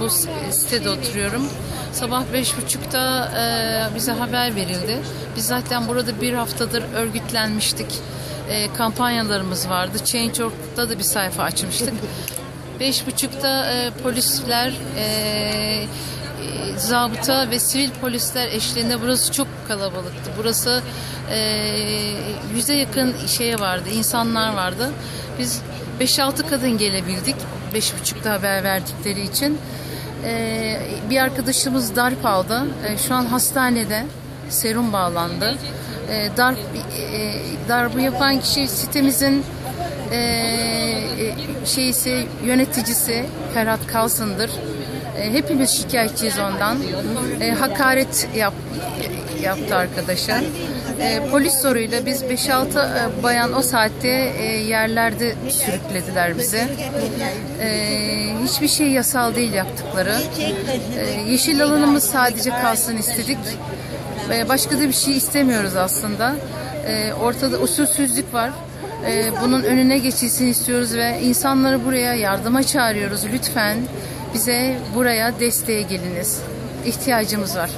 Bu sitede oturuyorum. Sabah beş buçukta e, bize haber verildi. Biz zaten burada bir haftadır örgütlenmiştik. E, kampanyalarımız vardı. Change.org'da da bir sayfa açmıştık. Beş buçukta e, polisler, e, e, zabıta ve sivil polisler eşliğinde burası çok kalabalıktı. Burası e, yüze yakın şeye vardı, insanlar vardı. Biz 5-6 kadın gelebildik. Beş buçukta haber verdikleri için. Ee, bir arkadaşımız darp aldı. Ee, şu an hastanede serum bağlandı. Ee, darp e, darbı yapan kişi sitemizin e, e, şeysi yöneticisi Ferhat Kalsın'dır. E, hepimiz şikayetçiyiz ondan. E, hakaret yap, yaptı arkadaşa. E, polis soruyla biz 5-6 e, bayan o saatte e, yerlerde sürüklediler bizi. E, hiçbir şey yasal değil yaptıkları. E, yeşil alanımız sadece kalsın istedik. E, başka da bir şey istemiyoruz aslında. E, ortada usulsüzlük var. E, bunun önüne geçilsin istiyoruz ve insanları buraya yardıma çağırıyoruz. Lütfen bize buraya desteğe geliniz. İhtiyacımız var.